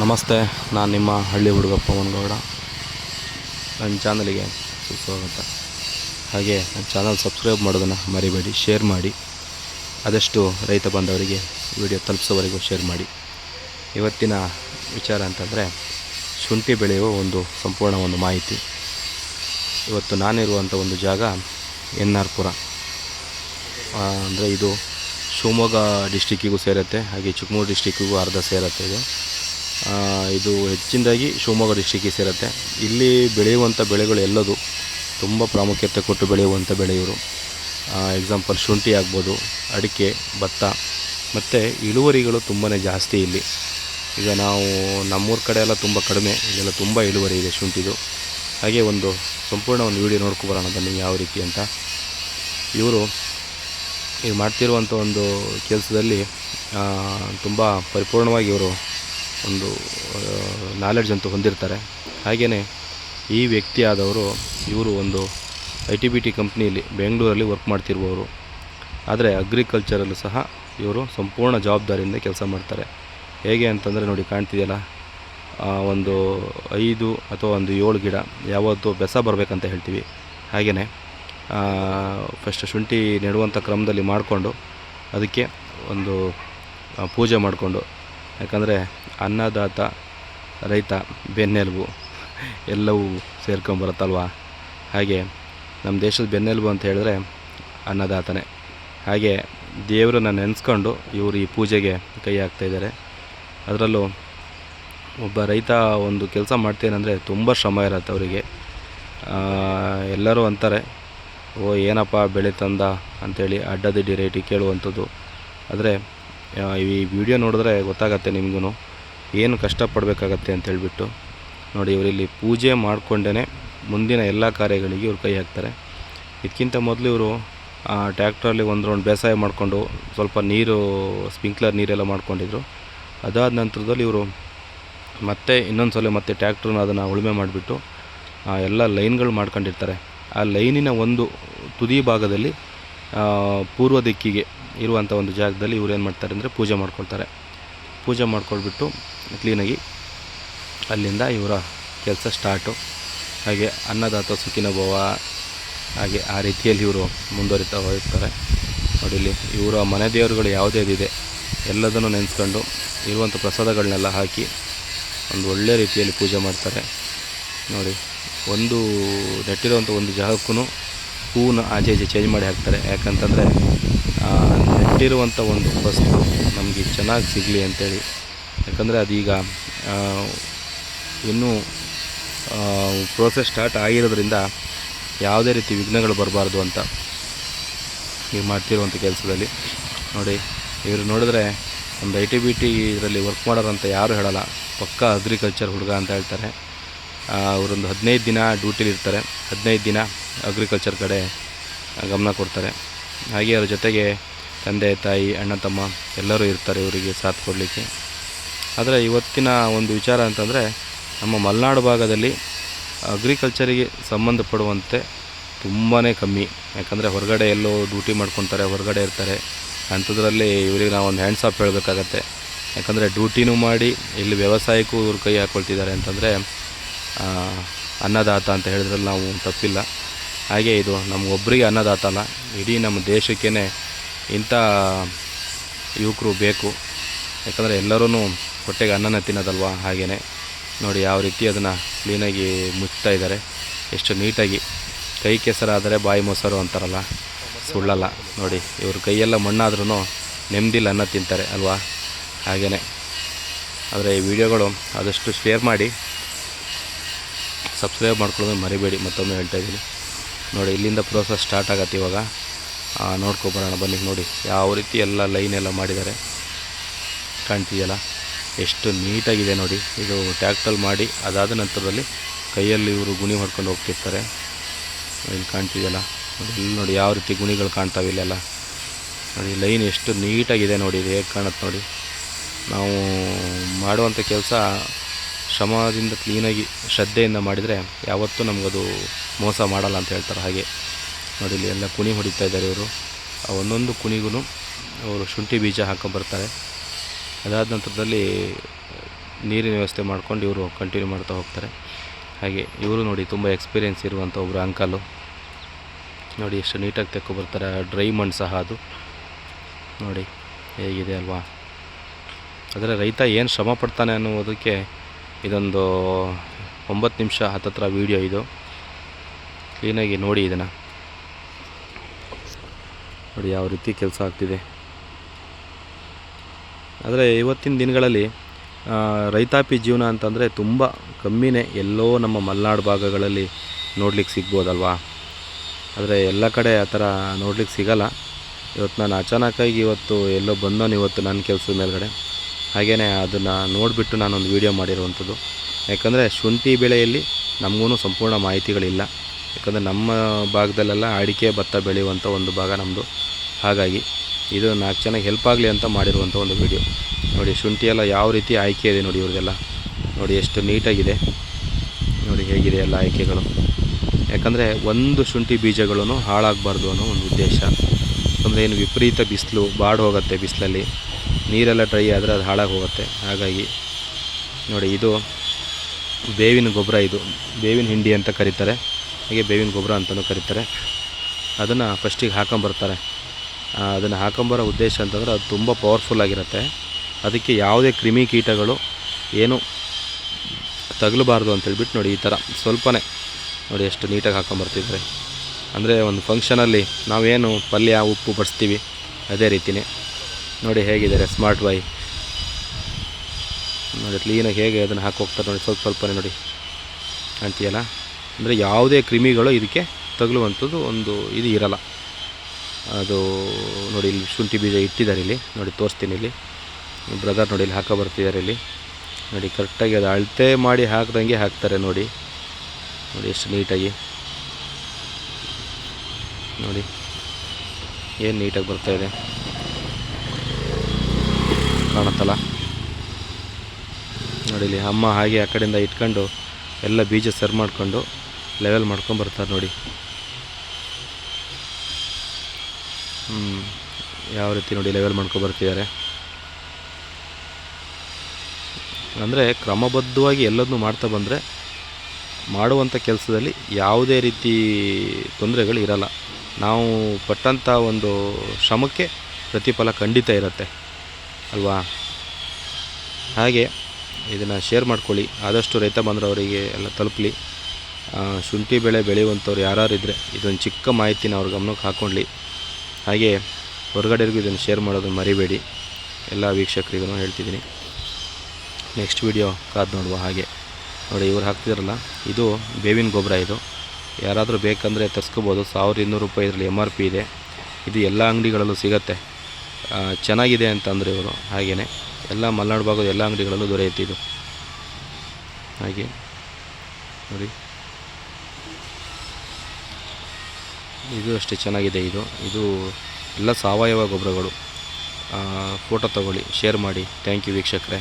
ನಮಸ್ತೆ, ನಾನು ನಿಮ್ಮ ಹಳ್ಳಿ ಹುಡುಗ ಪವನ್ಗೌಡ ನನ್ನ ಚಾನಲಿಗೆ ಸುಸ್ವಾಗತ. ಹಾಗೆ ನನ್ನ ಚಾನಲ್ ಸಬ್ಸ್ಕ್ರೈಬ್ ಮಾಡೋದನ್ನು ಮರಿಬೇಡಿ, ಶೇರ್ ಮಾಡಿ. ಆದಷ್ಟು ರೈತ ಬಂದವರಿಗೆ ವಿಡಿಯೋ ತಲುಪಿಸೋವರೆಗೂ ಶೇರ್ ಮಾಡಿ. ಇವತ್ತಿನ ವಿಚಾರ ಅಂತಂದರೆ, ಶುಂಠಿ ಬೆಳೆಯುವ ಒಂದು ಸಂಪೂರ್ಣ ಒಂದು ಮಾಹಿತಿ. ಇವತ್ತು ನಾನಿರುವಂಥ ಒಂದು ಜಾಗ ಎನ್ ಆರ್ ಪುರ ಅಂದರೆ ಇದು ಶಿವಮೊಗ್ಗ ಡಿಸ್ಟಿಕ್ಕಿಗೂ ಸೇರುತ್ತೆ, ಹಾಗೆ ಚಿಕ್ಕಮೂರು ಡಿಸ್ಟಿಕ್ಕಿಗೂ ಅರ್ಧ ಸೇರುತ್ತೆ ಇದು. ಇದು ಹೆಚ್ಚಿನದಾಗಿ ಶಿವಮೊಗ್ಗ ಡಿಸ್ಟಿಕ್ಕಿಗೆ ಸೇರುತ್ತೆ. ಇಲ್ಲಿ ಬೆಳೆಯುವಂಥ ಬೆಳೆಗಳು ಎಲ್ಲದು ತುಂಬ ಪ್ರಾಮುಖ್ಯತೆ ಕೊಟ್ಟು ಬೆಳೆಯುವಂಥ ಬೆಳೆ ಇವರು ಎಕ್ಸಾಂಪಲ್ ಶುಂಠಿ ಆಗ್ಬೋದು, ಅಡಿಕೆ, ಭತ್ತ, ಮತ್ತು ಇಳುವರಿಗಳು ತುಂಬಾ ಜಾಸ್ತಿ ಇಲ್ಲಿ. ಈಗ ನಾವು ನಮ್ಮೂರ ಕಡೆ ಎಲ್ಲ ತುಂಬ ಕಡಿಮೆ, ಇಲ್ಲೆಲ್ಲ ತುಂಬ ಇಳುವರಿ ಇದೆ ಶುಂಠಿದು. ಹಾಗೆ ಒಂದು ಸಂಪೂರ್ಣ ಒಂದು ವಿಡಿಯೋ ನೋಡ್ಕೊಬರೋಣ ಬನ್ನಿ ಯಾವ ರೀತಿ ಅಂತ. ಇವರು ಈಗ ಮಾಡ್ತಿರುವಂಥ ಒಂದು ಕೆಲಸದಲ್ಲಿ ತುಂಬ ಪರಿಪೂರ್ಣವಾಗಿ ಇವರು ಒಂದು ನಾಲೆಡ್ಜ್ ಅಂತೂ ಹೊಂದಿರ್ತಾರೆ. ಹಾಗೆಯೇ ಈ ವ್ಯಕ್ತಿ ಆದವರು ಇವರು ಒಂದು ಐ ಟಿ ಬಿ ಟಿ ಕಂಪ್ನಿಯಲ್ಲಿ ಬೆಂಗಳೂರಲ್ಲಿ ವರ್ಕ್ ಮಾಡ್ತಿರುವವರು. ಆದರೆ ಅಗ್ರಿಕಲ್ಚರಲ್ಲೂ ಸಹ ಇವರು ಸಂಪೂರ್ಣ ಜವಾಬ್ದಾರಿಯಿಂದ ಕೆಲಸ ಮಾಡ್ತಾರೆ. ಹೇಗೆ ಅಂತಂದರೆ ನೋಡಿ ಕಾಣ್ತಿದೆಯಲ್ಲ ಒಂದು ಐದು ಅಥವಾ ಒಂದು ಏಳು ಗಿಡ ಯಾವತ್ತು ಬೆಸ ಬರಬೇಕಂತ ಹೇಳ್ತೀವಿ. ಹಾಗೆಯೇ ಫಸ್ಟ್ ಶುಂಠಿ ನೆಡುವಂಥ ಕ್ರಮದಲ್ಲಿ ಮಾಡಿಕೊಂಡು ಅದಕ್ಕೆ ಒಂದು ಪೂಜೆ ಮಾಡಿಕೊಂಡು ಯಾಕಂದರೆ ಅನ್ನದಾತ, ರೈತ, ಬೆನ್ನೆಲುಬು ಎಲ್ಲವೂ ಸೇರ್ಕೊಂಬರುತ್ತಲ್ವ? ಹಾಗೆ ನಮ್ಮ ದೇಶದ ಬೆನ್ನೆಲುಬು ಅಂತ ಹೇಳಿದ್ರೆ ಅನ್ನದಾತನೇ. ಹಾಗೆ ದೇವರನ್ನ ನೆನೆಸ್ಕೊಂಡು ಇವರು ಈ ಪೂಜೆಗೆ ಕೈ ಹಾಕ್ತಾಯಿದ್ದಾರೆ ಅದರಲ್ಲೂ ಒಬ್ಬ ರೈತ ಒಂದು ಕೆಲಸ ಮಾಡ್ತೇನೆಂದರೆ ತುಂಬ ಶ್ರಮ ಇರುತ್ತೆ ಅವರಿಗೆ. ಎಲ್ಲರೂ ಅಂತಾರೆ, ಓ, ಏನಪ್ಪ ಬೆಳೆ ತಂದ? ಅಂಥೇಳಿ ಅಡ್ಡದಿಡ್ಡಿ ರೇಟಿಗೆ ಕೇಳುವಂಥದ್ದು. ಆದರೆ ಈ ವಿಡಿಯೋ ನೋಡಿದ್ರೆ ಗೊತ್ತಾಗತ್ತೆ ನಿಮಗೂ ಏನು ಕಷ್ಟಪಡಬೇಕಾಗತ್ತೆ ಅಂತ ಹೇಳಿಬಿಟ್ಟು. ನೋಡಿ, ಇವರಿಲ್ಲಿ ಪೂಜೆ ಮಾಡಿಕೊಂಡೇ ಮುಂದಿನ ಎಲ್ಲ ಕಾರ್ಯಗಳಿಗೆ ಇವ್ರು ಕೈ ಹಾಕ್ತಾರೆ. ಇದಕ್ಕಿಂತ ಮೊದಲು ಇವರು ಟ್ಯಾಕ್ಟ್ರಲ್ಲಿ ಒಂದು ರೌಂಡ್ ಬೇಸಾಯ ಮಾಡಿಕೊಂಡು ಸ್ವಲ್ಪ ನೀರು ಸ್ಪ್ರಿಂಕ್ಲರ್ ನೀರೆಲ್ಲ ಮಾಡ್ಕೊಂಡಿದ್ರು. ಅದಾದ ನಂತರದಲ್ಲಿ ಇವರು ಮತ್ತೆ ಇನ್ನೊಂದು ಸಲ ಮತ್ತೆ ಟ್ಯಾಕ್ಟ್ರನ್ನ ಅದನ್ನು ಉಳುಮೆ ಮಾಡಿಬಿಟ್ಟು ಎಲ್ಲ ಲೈನ್ಗಳು ಮಾಡ್ಕೊಂಡಿರ್ತಾರೆ. ಆ ಲೈನಿನ ಒಂದು ತುದಿ ಭಾಗದಲ್ಲಿ ಪೂರ್ವ ದಿಕ್ಕಿಗೆ ಇರುವಂಥ ಒಂದು ಜಾಗದಲ್ಲಿ ಇವ್ರು ಏನು ಮಾಡ್ತಾರೆ ಅಂದರೆ ಪೂಜೆ ಮಾಡ್ಕೊಳ್ತಾರೆ. ಪೂಜೆ ಮಾಡ್ಕೊಳ್ಬಿಟ್ಟು ಕ್ಲೀನಾಗಿ ಅಲ್ಲಿಂದ ಇವರ ಕೆಲಸ ಸ್ಟಾರ್ಟು ಹಾಗೆ ಅನ್ನದಾತ ಸುಖಿನ ಭವ ಹಾಗೆ ಆ ರೀತಿಯಲ್ಲಿ ಇವರು ಮುಂದುವರಿತಾ ಹೋಗ್ತಾರೆ. ನೋಡಿ ಇಲ್ಲಿ ಇವರ ಮನೆ ದೇವರುಗಳು ಯಾವುದೇದಿದೆ ಎಲ್ಲದನ್ನು ನೆನೆಸ್ಕೊಂಡು ಇರುವಂಥ ಪ್ರಸಾದಗಳನ್ನೆಲ್ಲ ಹಾಕಿ ಒಂದು ಒಳ್ಳೆಯ ರೀತಿಯಲ್ಲಿ ಪೂಜೆ ಮಾಡ್ತಾರೆ. ನೋಡಿ, ಒಂದು ನೆಟ್ಟಿರುವಂಥ ಒಂದು ಜಾಗಕ್ಕೂ ಹೂವನ್ನ ಆಚೆ ಈಚೆ ಚೇಂಜ್ ಮಾಡಿ ಹಾಕ್ತಾರೆ. ಯಾಕಂತಂದರೆ ನೆಟ್ಟಿರುವಂಥ ಒಂದು ವಸ್ತು ನಮಗೆ ಚೆನ್ನಾಗಿ ಸಿಗಲಿ ಅಂತೇಳಿ. ಯಾಕಂದರೆ ಅದೀಗ ಇನ್ನೂ ಪ್ರೋಸೆಸ್ ಸ್ಟಾರ್ಟ್ ಆಗಿರೋದ್ರಿಂದ ಯಾವುದೇ ರೀತಿ ವಿಘ್ನಗಳು ಬರಬಾರ್ದು ಅಂತ ಈಗ ಮಾಡ್ತಿರುವಂಥ ಕೆಲಸದಲ್ಲಿ. ನೋಡಿ, ಇವರು ನೋಡಿದ್ರೆ ಒಂದು ಐ ಟಿ ಬಿ ಟಿ ಇದರಲ್ಲಿ ವರ್ಕ್ ಮಾಡೋರಂತ ಯಾರು ಹೇಳಲ್ಲ. ಪಕ್ಕಾ ಅಗ್ರಿಕಲ್ಚರ್ ಹುಡುಗ ಅಂತ ಹೇಳ್ತಾರೆ. ಅವರೊಂದು ಹದಿನೈದು ದಿನ ಡ್ಯೂಟಿಲಿರ್ತಾರೆ ಹದಿನೈದು ದಿನ ಅಗ್ರಿಕಲ್ಚರ್ ಕಡೆ ಗಮನ ಕೊಡ್ತಾರೆ. ಹಾಗೆ ಅವ್ರ ಜೊತೆಗೆ ತಂದೆ, ತಾಯಿ, ಅಣ್ಣ, ತಮ್ಮ ಎಲ್ಲರೂ ಇರ್ತಾರೆ ಇವರಿಗೆ ಸಾಥ್ ಕೊಡಲಿಕ್ಕೆ. ಆದರೆ ಇವತ್ತಿನ ಒಂದು ವಿಚಾರ ಅಂತಂದರೆ ನಮ್ಮ ಮಲೆನಾಡು ಭಾಗದಲ್ಲಿ ಅಗ್ರಿಕಲ್ಚರಿಗೆ ಸಂಬಂಧಪಡುವಂತೆ ತುಂಬಾ ಕಮ್ಮಿ. ಯಾಕಂದರೆ ಹೊರಗಡೆ ಎಲ್ಲೋ ಡ್ಯೂಟಿ ಮಾಡ್ಕೊತಾರೆ, ಹೊರಗಡೆ ಇರ್ತಾರೆ. ಅಂಥದ್ರಲ್ಲಿ ಇವರಿಗೆ ನಾವು ಒಂದು ಹ್ಯಾಂಡ್ಸ್ ಆಫ್ ಹೇಳಬೇಕಾಗತ್ತೆ. ಯಾಕಂದರೆ ಡ್ಯೂಟಿನೂ ಮಾಡಿ, ಇಲ್ಲಿ ವ್ಯವಸಾಯಕ್ಕೂ ಇವ್ರು ಕೈ ಹಾಕ್ಕೊಳ್ತಿದ್ದಾರೆ ಅಂತಂದರೆ ಅನ್ನದಾತ ಅಂತ ಹೇಳಿದ್ರಲ್ಲಿ ನಾವು ತಪ್ಪಿಲ್ಲ. ಹಾಗೆ ಇದು ನಮಗೊಬ್ಬರಿಗೆ ಅನ್ನದಾತಲ್ಲ ಇಡೀ ನಮ್ಮ ದೇಶಕ್ಕೇ ಇಂಥ ಯುವಕರು ಬೇಕು. ಯಾಕಂದರೆ ಎಲ್ಲರೂ ಹೊಟ್ಟೆಗೆ ಅನ್ನನ ತಿನ್ನೋದಲ್ವ ಹಾಗೆಯೇ ನೋಡಿ ಯಾವ ರೀತಿ ಅದನ್ನು ಕ್ಲೀನಾಗಿ ಮುಚ್ತಾ ಇದ್ದಾರೆ. ಎಷ್ಟು ನೀಟಾಗಿ. ಕೈ ಕೆಸರಾದರೆ ಬಾಯಿ ಮೊಸರು ಅಂತಾರಲ್ಲ, ಸುಳ್ಳಲ್ಲ. ನೋಡಿ, ಇವ್ರ ಕೈಯೆಲ್ಲ ಮಣ್ಣಾದ್ರೂ ನೆಮ್ಮದಿಲ್ಲ ಅನ್ನ ತಿಂತಾರೆ ಅಲ್ವಾ? ಹಾಗೆಯೇ ಆದರೆ ಈ ವಿಡಿಯೋಗಳು ಆದಷ್ಟು ಶೇರ್ ಮಾಡಿ, ಸಬ್ಸ್ಕ್ರೈಬ್ ಮಾಡ್ಕೊಳ್ಳೋದು ಮರಿಬೇಡಿ. ಮತ್ತೊಮ್ಮೆ ಹೇಳ್ತಾ ನೋಡಿ, ಇಲ್ಲಿಂದ ಪ್ರೋಸೆಸ್ ಸ್ಟಾರ್ಟ್ ಆಗತ್ತೆ ಇವಾಗ. ನೋಡ್ಕೊಬರೋಣ, ಬನ್ನಿ ನೋಡಿ. ಯಾವ ರೀತಿ ಎಲ್ಲ ಲೈನ್ ಎಲ್ಲ ಮಾಡಿದ್ದಾರೆ. ಕಾಣ್ತಿದೆಯಲ್ಲ? ಎಷ್ಟು ನೀಟಾಗಿದೆ ನೋಡಿ. ಇದು ಟ್ಯಾಕ್ಟಲ್ ಮಾಡಿ, ಅದಾದ ನಂತರದಲ್ಲಿ ಕೈಯಲ್ಲಿ ಇವರು ಗುಣಿ ಹೊಡ್ಕೊಂಡು ಹೋಗ್ತಿರ್ತಾರೆ. ಇಲ್ಲಿ ಕಾಣ್ತಿದೆಯಲ್ಲ? ನೋಡಿ, ಇಲ್ಲಿ ನೋಡಿ ಯಾವ ರೀತಿ ಗುಣಿಗಳು ಕಾಣ್ತಾವೆ ಇಲ್ಲೆಲ್ಲ. ನೋಡಿ ಲೈನ್ ಎಷ್ಟು ನೀಟಾಗಿದೆ ನೋಡಿ, ಇದು ಹೇಗೆ ಕಾಣುತ್ತೆ ನೋಡಿ. ನಾವು ಮಾಡುವಂಥ ಕೆಲಸ ಶ್ರಮದಿಂದ ಕ್ಲೀನಾಗಿ ಶ್ರದ್ಧೆಯಿಂದ ಮಾಡಿದರೆ ಯಾವತ್ತೂ ನಮಗದು ಮೋಸ ಮಾಡಲ್ಲ ಅಂತ ಹೇಳ್ತಾರೆ. ಹಾಗೆ ನೋಡಿ, ಇಲ್ಲಿ ಎಲ್ಲ ಕುಣಿ ಹೊಡಿತಾ ಇದ್ದಾರೆ ಇವರು. ಆ ಒಂದೊಂದು ಕುಣಿಗೂ ಅವರು ಶುಂಠಿ ಬೀಜ ಹಾಕೊಂಬರ್ತಾರೆ ಅದಾದ ನಂತರದಲ್ಲಿ ನೀರಿನ ವ್ಯವಸ್ಥೆ ಮಾಡ್ಕೊಂಡು ಇವರು ಕಂಟಿನ್ಯೂ ಮಾಡ್ತಾ ಹೋಗ್ತಾರೆ. ಹಾಗೆ ಇವರು ನೋಡಿ ತುಂಬ ಎಕ್ಸ್ಪೀರಿಯೆನ್ಸ್ ಇರುವಂಥ ಒಬ್ಬರು ಅಂಕಲು ನೋಡಿ, ಎಷ್ಟು ನೀಟಾಗಿ ತೆಕ್ಕೊಬರ್ತಾರೆ ಡ್ರೈ ಮಣ್ಣು ಸಹ ಅದು. ನೋಡಿ, ಹೇಗಿದೆ ಅಲ್ವಾ? ಆದರೆ ರೈತ ಏನು ಶ್ರಮ ಪಡ್ತಾನೆ ಅನ್ನುವುದಕ್ಕೆ ಇದೊಂದು ಒಂಬತ್ತು ನಿಮಿಷ ಹತ್ತತ್ರ ವೀಡಿಯೋ ಇದು. ಕ್ಲೀನಾಗಿ ನೋಡಿ ಇದನ್ನು. ನೋಡಿ ಯಾವ ರೀತಿ ಕೆಲಸ ಆಗ್ತಿದೆ. ಆದರೆ ಇವತ್ತಿನ ದಿನಗಳಲ್ಲಿ ರೈತಾಪಿ ಜೀವನ ಅಂತಂದರೆ ತುಂಬ ಕಮ್ಮಿನೇ. ಎಲ್ಲೋ ನಮ್ಮ ಮಲೆನಾಡು ಭಾಗಗಳಲ್ಲಿ ನೋಡ್ಲಿಕ್ಕೆ ಸಿಗ್ಬೋದಲ್ವಾ? ಆದರೆ ಎಲ್ಲ ಕಡೆ ಆ ಥರ ನೋಡ್ಲಿಕ್ಕೆ ಸಿಗಲ್ಲ. ಇವತ್ತು ನಾನು ಅಚಾನಕ್ಕಾಗಿ ಇವತ್ತು ಎಲ್ಲೋ ಬಂದವನು ಇವತ್ತು ನನ್ನ ಕೆಲಸದ ಮೇಲ್ಗಡೆ. ಹಾಗೆಯೇ ಅದನ್ನು ನೋಡಿಬಿಟ್ಟು ನಾನೊಂದು ವೀಡಿಯೋ ಮಾಡಿರುವಂಥದ್ದು. ಯಾಕಂದರೆ ಶುಂಠಿ ಬೆಳೆಯಲ್ಲಿ ನಮಗೂ ಸಂಪೂರ್ಣ ಮಾಹಿತಿಗಳಿಲ್ಲ. ಯಾಕಂದರೆ ನಮ್ಮ ಭಾಗದಲ್ಲೆಲ್ಲ ಅಡಿಕೆ ಭತ್ತ ಬೆಳೆಯುವಂಥ ಒಂದು ಭಾಗ ನಮ್ಮದು ಹಾಗಾಗಿ ಇದು ನಾಲ್ಕು ಚೆನ್ನಾಗಿ ಹೆಲ್ಪ್ ಆಗಲಿ ಅಂತ ಮಾಡಿರುವಂಥ ಒಂದು ವಿಡಿಯೋ ನೋಡಿ, ಶುಂಠಿ ಎಲ್ಲ ಯಾವ ರೀತಿ ಆಯ್ಕೆ ಇದೆ ನೋಡಿ ಇವ್ರದ್ದೆಲ್ಲ ನೋಡಿ, ಎಷ್ಟು ನೀಟಾಗಿದೆ. ನೋಡಿ, ಹೇಗಿದೆ ಎಲ್ಲ ಆಯ್ಕೆಗಳು. ಯಾಕಂದರೆ ಒಂದು ಶುಂಠಿ ಬೀಜಗಳನ್ನು ಹಾಳಾಗಬಾರ್ದು ಅನ್ನೋ ಒಂದು ಉದ್ದೇಶ. ಅಂದರೆ ಏನು ವಿಪರೀತ ಬಿಸಿಲು, ಬಾಡು ಹೋಗುತ್ತೆ ಬಿಸಿಲಲ್ಲಿ. ನೀರೆಲ್ಲ ಡ್ರೈ ಆದರೆ ಅದು ಹಾಳಾಗಿ ಹೋಗುತ್ತೆ. ಹಾಗಾಗಿ ನೋಡಿ ಇದು ಬೇವಿನ ಗೊಬ್ಬರ ಇದು. ಬೇವಿನ ಹಿಂಡಿ ಅಂತ ಕರೀತಾರೆ. ಹಾಗೆ ಬೇವಿನ ಗೊಬ್ಬರ ಅಂತಲೂ ಕರೀತಾರೆ. ಅದನ್ನು ಫಸ್ಟಿಗೆ ಹಾಕೊಂಬರ್ತಾರೆ. ಅದನ್ನು ಹಾಕೊಂಬರೋ ಉದ್ದೇಶ ಅಂತಂದರೆ ಅದು ತುಂಬ ಪವರ್ಫುಲ್ ಆಗಿರುತ್ತೆ. ಅದಕ್ಕೆ ಯಾವುದೇ ಕ್ರಿಮಿ ಕೀಟಗಳು ಏನು ತಗಲಬಾರ್ದು ಅಂತೇಳ್ಬಿಟ್ಟು ನೋಡಿ ಈ ಥರ ಸ್ವಲ್ಪನೇ ನೋಡಿ ಎಷ್ಟು ನೀಟಾಗಿ ಹಾಕೊಂಬರ್ತಿದ್ದಾರೆ. ಅಂದರೆ ಒಂದು ಫಂಕ್ಷನಲ್ಲಿ ನಾವೇನು ಪಲ್ಯ, ಉಪ್ಪು ಬಡಿಸ್ತೀವಿ ಅದೇ ರೀತಿಯೇ ನೋಡಿ ಹೇಗಿದ್ದಾರೆ ಸ್ಮಾರ್ಟ್ ಬಾಯ್ ನೋಡಿ ಕ್ಲೀನಾಗಿ ಹೇಗೆ ಅದನ್ನು ಹಾಕೋಗ್ತಾರೆ ನೋಡಿ, ಸ್ವಲ್ಪ ಸ್ವಲ್ಪನೇ ನೋಡಿ. ಅಂತೀಯಲ್ಲ? ಅಂದರೆ ಯಾವುದೇ ಕ್ರಿಮಿಗಳು ಇದಕ್ಕೆ ತಗಲುವಂಥದ್ದು ಒಂದು ಇದು ಇರಲ್ಲ. ಅದು ನೋಡಿ, ಇಲ್ಲಿ ಶುಂಠಿ ಬೀಜ ಇಟ್ಟಿದ್ದಾರೆ ಇಲ್ಲಿ. ನೋಡಿ, ತೋರಿಸ್ತೀನಿ ಇಲ್ಲಿ. ಬ್ರದರ್ ನೋಡಿ, ಇಲ್ಲಿ ಹಾಕೋ ಬರ್ತಿದ್ದಾರೆ ಇಲ್ಲಿ. ನೋಡಿ ಕರೆಕ್ಟಾಗಿ ಅದು ಅಳತೆ ಮಾಡಿ ಹಾಕ್ದಂಗೆ ಹಾಕ್ತಾರೆ ನೋಡಿ. ನೋಡಿ, ಎಷ್ಟು ನೀಟಾಗಿ. ನೋಡಿ, ಏನು ನೀಟಾಗಿ ಬರ್ತಾ ಇದೆ. ಕಾಣುತ್ತಲ್ಲ. ನೋಡಿ ಇಲ್ಲಿ ಅಮ್ಮ ಹಾಗೆ ಆ ಕಡೆಯಿಂದ ಇಟ್ಕೊಂಡು ಎಲ್ಲ ಬೀಜ ಸರ್ ಮಾಡಿಕೊಂಡು ಲೆವೆಲ್ ಮಾಡ್ಕೊಂಡು ಬರ್ತಾರೆ ನೋಡಿ. ಹ್ಞೂ ಯಾವ ರೀತಿ ನೋಡಿ ಲೆವೆಲ್ ಮಾಡ್ಕೊಂಡು ಬರ್ತಿದ್ದಾರೆ. ಅಂದರೆ ಕ್ರಮಬದ್ಧವಾಗಿ ಎಲ್ಲದನ್ನೂ ಮಾಡ್ತಾ ಬಂದರೆ ಮಾಡುವಂಥ ಕೆಲಸದಲ್ಲಿ ಯಾವುದೇ ರೀತಿ ತೊಂದರೆಗಳು ಇರಲ್ಲ. ನಾವು ಪಟ್ಟಂಥ ಒಂದು ಶ್ರಮಕ್ಕೆ ಪ್ರತಿಫಲ ಖಂಡಿತ ಇರುತ್ತೆ. ಅಲ್ವಾ? ಹಾಗೆ ಇದನ್ನು ಶೇರ್ ಮಾಡ್ಕೊಳ್ಳಿ. ಆದಷ್ಟು ರೈತ ಬಾಂಧವರಿಗೆ ಎಲ್ಲ ತಲುಪಲಿ. ಶುಂಠಿ ಬೆಳೆ ಬೆಳೆಯುವಂಥವ್ರು ಯಾರು ಇದ್ದರೆ ಇದೊಂದು ಚಿಕ್ಕ ಮಾಹಿತಿನ ಅವ್ರ ಗಮನಕ್ಕೆ ಹಾಕ್ಕೊಳ್ಳಿ. ಹಾಗೆ ಹೊರಗಡೆಗೂ ಇದನ್ನು ಶೇರ್ ಮಾಡೋದನ್ನು ಮರಿಬೇಡಿ. ಎಲ್ಲ ವೀಕ್ಷಕರಿಗೂ ಹೇಳ್ತಿದ್ದೀನಿ. ನೆಕ್ಸ್ಟ್ ವಿಡಿಯೋ ಕಾದು ನೋಡುವ ಹಾಗೆ. ನೋಡಿ, ಇವ್ರು ಹಾಕ್ತಿದ್ರಲ್ಲ, ಇದು ಬೇವಿನ ಗೊಬ್ಬರ ಇದು. ಯಾರಾದರೂ ಬೇಕಂದರೆ ತರಿಸ್ಕೋಬೋದು. ಸಾವಿರದ ಇನ್ನೂರು ರೂಪಾಯಿ ಇದರಲ್ಲಿ ಎಂ ಆರ್ ಪಿ ಇದೆ. ಇದು ಎಲ್ಲ ಅಂಗಡಿಗಳಲ್ಲೂ ಸಿಗತ್ತೆ. ಚೆನ್ನಾಗಿದೆ ಅಂತಂದರೆ ಇವರು. ಹಾಗೆಯೇ ಎಲ್ಲ ಮಲೆನಾಡು ಭಾಗದ ಎಲ್ಲ ಅಂಗಡಿಗಳಲ್ಲೂ ದೊರೆಯುತ್ತಿದ್ದು ಹಾಗೆ. ನೋಡಿ. ಇದು ಅಷ್ಟೇ ಚೆನ್ನಾಗಿದೆ ಇದು. ಇದು ಎಲ್ಲ ಸಾವಯವ ಗೊಬ್ಬರಗಳು. ಫೋಟೋ ತಗೊಳ್ಳಿ, ಶೇರ್ ಮಾಡಿ. ಥ್ಯಾಂಕ್ ಯು ವೀಕ್ಷಕರೇ.